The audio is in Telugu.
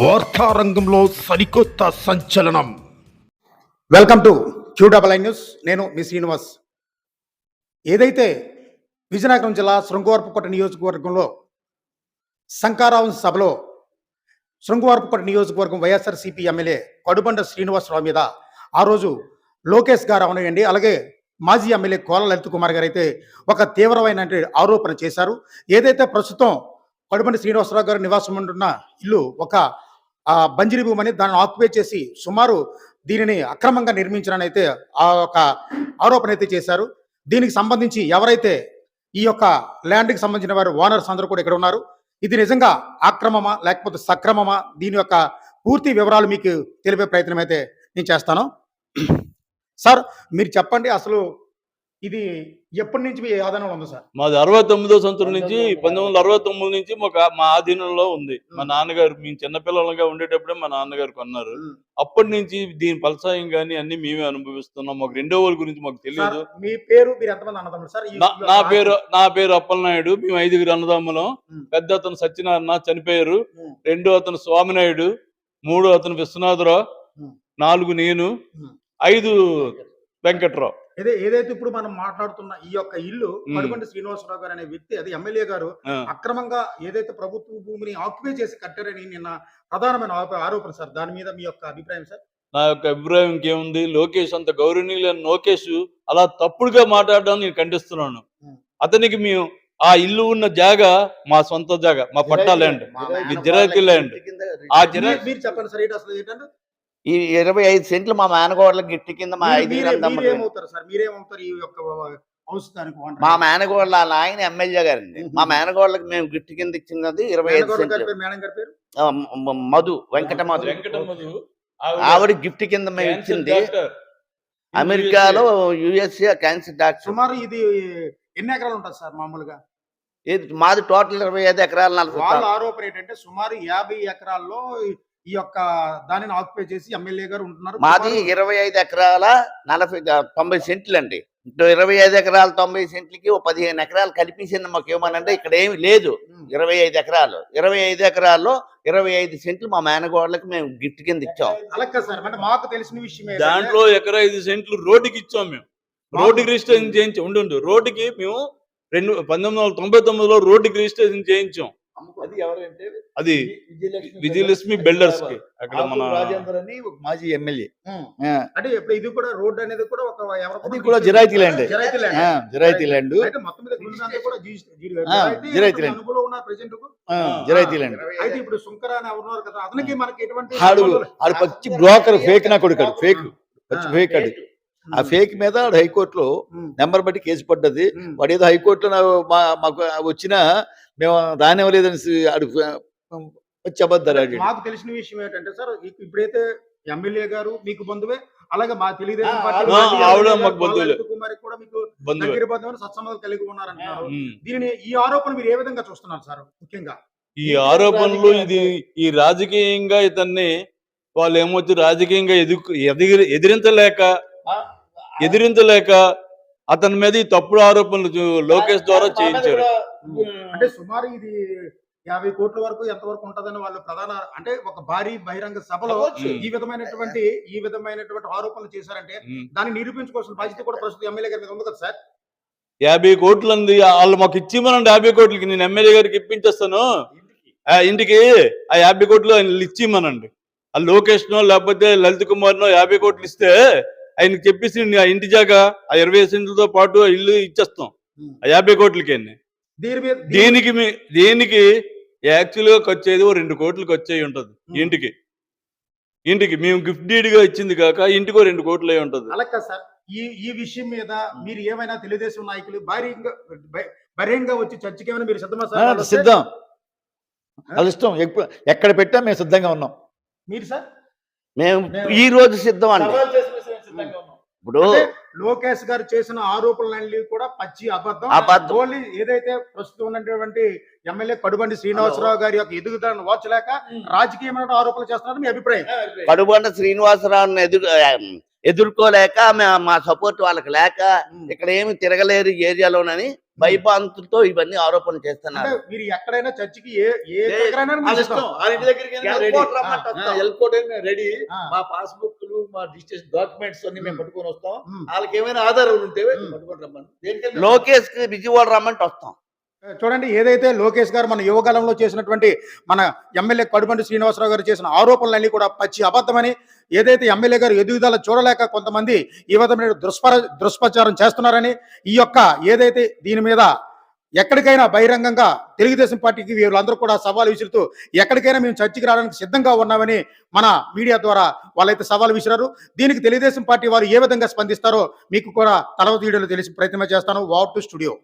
వార్తారంగంలో సరికొత్త సంచలనం. Welcome to Q double I news నేను మీ శ్రీనివాస్. ఏదైతే విజయనగరం జిల్లా శృంగవరపుకోట నియోజకవర్గంలో శంకారావం సభలో శృంగవరపుకోట నియోజకవర్గం వైఎస్ఆర్సీపీ ఎమ్మెల్యే కడుబండ శ్రీనివాసరావు మీద ఆ రోజు లోకేష్ గారు అవనండి అలాగే మాజీ ఎమ్మెల్యే కోల లలిత్ కుమార్ గారు అయితే ఒక తీవ్రమైన ఆరోపణ చేశారు. ఏదైతే ప్రస్తుతం కడుబండి శ్రీనివాసరావు గారు నివాసం ఉంటున్న ఇల్లు ఒక బంజరీ భూమి అని దాన్ని ఆక్యుపై చేసి సుమారు దీనిని అక్రమంగా నిర్మించారని అయితే ఆ ఒక ఆరోపణ అయితే చేశారు. దీనికి సంబంధించి ఎవరైతే ఈ యొక్క ల్యాండ్కి సంబంధించిన వారు ఓనర్స్ అందరూ కూడా ఇక్కడ ఉన్నారు. ఇది నిజంగా ఆక్రమమా లేకపోతే సక్రమమా? దీని యొక్క పూర్తి వివరాలు మీకు తెలిపే ప్రయత్నం అయితే నేను చేస్తాను. సార్ మీరు చెప్పండి అసలు ఇది ఎప్పటి నుంచి మీ ఆదాయంలో ఉంది సార్? మాది అరవై తొమ్మిదో సంవత్సరం నుంచి పంతొమ్మిది వందల అరవై తొమ్మిది నుంచి మాకు మా ఆధీనంలో ఉంది. మా నాన్నగారు మేము చిన్నపిల్లలుగా ఉండేటప్పుడే మా నాన్నగారు కొన్నారు. అప్పటి నుంచి దీని ఫలసాయం కానీ అన్ని మేమే అనుభవిస్తున్నాం. మాకు రెండో వాళ్ళ గురించి మాకు సార్, తెలియదు. మీ పేరు మీరు ఎంతమంది అన్నదమ్ములు? సార్ నా- నా పేరు నా పేరు అప్పలనాయుడు మేము ఐదుగురు అన్నదమ్ములం. పెద్ద అతను సత్యనారాయణ చనిపోయారు. రెండో అతను స్వామినాయుడు మూడో అతను విశ్వనాథరావు. నాలుగు నేను. ఐదు వెంకట్రావు. ఏదే ఏదైతే ఇప్పుడు మనం మాట్లాడుతున్న ఈ యొక్క ఇల్లు. కడుబండి శ్రీనివాసరావు గారు అనే వ్యక్తి అది ఎమ్మెల్యే గారు. అక్రమంగా ఏదైతే ప్రభుత్వ భూమిని ఆక్యుపై చేసి కట్టారని నిన్న ప్రధానమైన ఆరోప- ఆరోపణ సార్. దాని మీద మీ యొక్క అభిప్రాయం సార్? నా యొక్క అభిప్రాయం ఇంకేముంది? లోకేష్ అంత గౌరవనీయులైన లోకేష్ అలా తప్పుడుగా మాట్లాడడం నేను ఖండిస్తున్నాను. అతనికి మేము ఆ ఇల్లు ఉన్న జాగా మా సొంత జాగా మా పట్టా ల్యాండ్. ఇది జిరాయితీ ల్యాండ్. ఆ జిరా మీరు- మీరు చెప్పండి సార్ ఏంటి అసలు ఏంటంటే? ఈ ఇరవై ఐదు సెంట్లు మా మేనగోడల గిట్టి కింద మా ఐదు? మా మేనగోడల వాళ్ళ ఆయన ఎమ్మెల్యే గారండి. మా మేనగోడలకు మేము గిట్టి కింద ఇచ్చినది ఇరవై ఐదు సెంట్లు. మధు వెంకట మధు ఆవిడ గిఫ్ట్ కింద మేము ఇచ్చింది. డాక్టర్. అమెరికాలో యుఎస్ఏ. Cancer doctor. సుమారు ఇది ఎన్ని ఎకరాలు ఉంటుంది సార్ మామూలుగా? ఇది మాది టోటల్ ఇరవై ఐదు ఎకరాలు నలభై వాళ్ళ ఆరోపణ ఏంటంటే సుమారు యాభై ఎకరాల్లో ఈ యొక్క దానిని ఆక్యుపై చేసి ఎమ్మెల్యే గారు ఉంటున్నారు. మాది ఇరవై ఐదు ఎకరాల నలభై తొంభై సెంట్లు అండి ఇంటూ ఇరవై ఐదు ఎకరాల తొంభై సెంట్లకి ఓ పదిహేను ఎకరాలు కల్పించింది మాకు ఏమనంటే ఇక్కడ ఏమి లేదు. ఇరవై ఐదు ఎకరాలు. ఇరవై ఐదు ఎకరాల్లో ఇరవై ఐదు సెంట్లు మా మేనగోడలకు మేము గిఫ్ట్ కింద ఇచ్చాం. అంటే మాకు తెలిసిన విషయం దాంట్లో ఎకరా ఐదు సెంట్లు రోడ్డుకి ఇచ్చాం మేము. రోడ్డుకి రిజిస్ట్రేషన్ చేయించాం. ఉండు ఉండు. రోడ్డుకి మేము రెండు పంతొమ్మిది వందల తొంభై తొమ్మిదిలో రోడ్డుకి రిజిస్ట్రేషన్ చేయించాం. అది ఎవరంటే అది విజయలక్ష్మి బిల్డర్స్కి అక్కడ మన రాజేందర్ అని ఒక మాజీ ఎమ్మెల్యే. అంటే ఇప్పుడు ఇది కూడా రోడ్ అనేది కూడా ఒక అది కూడా జిరాయితీ ల్యాండ్. జిరాయితీ ల్యాండ్. జిరాయితీ ల్యాండ్. అయితే మొత్తం మీద గుండ్రంతా కూడా జీ- జీ- ఆ, జిరాయితీ ల్యాండ్. అయితే ఇప్పుడు సుంకర అని ఎవరున్నారు కదా అతనికి మనకి ఎటువంటి ఆడు ఆడు పచ్చి బ్రోకర్ ఫేక్ నా కొడుకాడు ఫేక్. పచ్చి ఫేక్ ఆడు. ఆ ఫేక్ మీద హైకోర్టులో. నెంబర్ బట్టి కేసు పడ్డది. వాడు ఏదో హైకోర్టులో మాకు వచ్చినా మేము రానివ్వలేదని ఆడు వచ్చి అబద్ధాలు ఆడాడు. మాకు తెలిసిన విషయం ఏంటంటే సార్ ఇప్పుడైతే ఎమ్మెల్యే గారు మీకు బంధువే అలాగే మా తెలుగుదేశం కూడా మీకు దగ్గర బంధువులు సత్సంబంధాలు కలిగి ఉన్నారంటున్నారు. దీనిని ఈ ఆరోపణ మీరు ఏ విధంగా చూస్తున్నారు సార్ ముఖ్యంగా? ఈ ఆరోపణలు ఇది ఈ రాజకీయంగా ఇతన్ని వాళ్ళు ఏమొచ్చి రాజకీయంగా ఎదిగి ఎదిరించలేక ఎదిరించలేక అతని మీద ఈ తప్పుడు ఆరోపణలు లోకేష్ ద్వారా చేయించారు అంటే సుమారు ఇది యాభై కోట్ల వరకు ఎంత వరకు ఉంటదని వాళ్ళు ప్రధాన అంటే ఒక భారీ బహిరంగ సభలో. ఈ విధమైనటువంటి ఈ విధమైనటువంటి ఆరోపణలు చేశారంటే. దాన్ని నిరూపించుకోవాల్సిన బాధ్యత కూడా ప్రస్తుతం ఎమ్మెల్యే గారి మీద ఉంది కదా సార్ యాభై కోట్లు అంది వాళ్ళు మాకు ఇచ్చిమనండి యాభై కోట్లకి నేను ఎమ్మెల్యే గారికి ఇప్పించేస్తాను ఆ ఇంటికి ఆ యాభై కోట్లు ఆయన ఇచ్చిమనండి ఆ లోకేష్ నో లేకపోతే లలిత్ కుమార్ నో యాభై కోట్లు ఇస్తే ఆయనకి చెప్పేసి ఆ ఇంటి జాగా ఆ ఇరవై సెంట్లతో పాటు ఆ ఇల్లు ఇచ్చేస్తాం. ఆ యాభై కోట్లకి దీనికి మీ దీనికి యాక్చువల్గా ఖర్చేది ఓ రెండు కోట్లకి వచ్చేయి ఉంటది. ఇంటికి. ఇంటికి మేము గిఫ్ట్ డీడ్గా ఇచ్చింది కాక ఇంటికి ఓ రెండు కోట్లు అయి ఉంటది. అలా కాదు సార్. ఈ ఈ విషయం మీద మీరు ఏమైనా తెలుగుదేశం నాయకులు బహిరంగ వచ్చి చర్చకి ఏమైనా మీరు సిద్ధమా సార్? సిద్ధం. ఎప్పుడు- ఎక్కడ పెట్టా మేము సిద్ధంగా ఉన్నాం. మీరు సార్? మేము ఈ రోజు సిద్ధం అండి. ఇప్పుడు లోకేష్ గారు చేసిన ఆరోపణలన్నీ కూడా పచ్చి అబద్ధం. ఓన్లీ ఏదైతే ప్రస్తుతం ఉన్నటువంటి ఎమ్మెల్యే కడుబండి శ్రీనివాసరావు గారి యొక్క ఎదుగుదలను ఓర్చలేక రాజకీయమైన ఆరోపణలు చేస్తున్నారు మీ అభిప్రాయం? కడుబండ శ్రీనివాసరావుని ఎదురు ఎదుర్కోలేక మే- సపోర్ట్ వాళ్ళకి లేక ఇక్కడ ఏమి తిరగలేరు ఈ ఏరియాలోనని భయపాంతులతో ఇవన్నీ ఆరోపణలు చేస్తున్నారు. మీరు ఎక్కడైనా చర్చికి వెళ్ళినా రెడీ. మా పాస్బుక్లు మా డిజిటల్ డాక్యుమెంట్స్ అన్ని మేము మ్. పట్టుకొని వస్తాం. వాళ్ళకి ఏమైనా ఆధారాలు ఉంటే. పట్టుకొని రమ్మని దేనికైనా లోకేష్కి విజయవాడ రమ్మంటే వస్తాం చూడండి ఏదైతే లోకేష్ గారు మన యువకాలంలో చేసినటువంటి మన ఎమ్మెల్యే కడుబండి శ్రీనివాసరావు గారు చేసిన ఆరోపణలన్నీ కూడా పచ్చి అబద్ధమని ఏదైతే ఎమ్మెల్యే గారు ఎదుగుదల చూడలేక కొంతమంది ఈ విధమైన దుష్పర దుష్ప్రచారం చేస్తున్నారని ఈ యొక్క ఏదైతే దీని మీద ఎక్కడికైనా బహిరంగంగా తెలుగుదేశం పార్టీకి వీళ్ళందరూ కూడా సవాల్ విసురుతూ ఎక్కడికైనా మేము చర్చకి రావడానికి సిద్ధంగా ఉన్నామని మన మీడియా ద్వారా వాళ్ళైతే సవాల్ విసిరారు. దీనికి తెలుగుదేశం పార్టీ వారు ఏ విధంగా స్పందిస్తారో మీకు కూడా తర్వాత వీడియోలో తెలిసి ప్రయత్నం చేస్తాను. Wow to studio.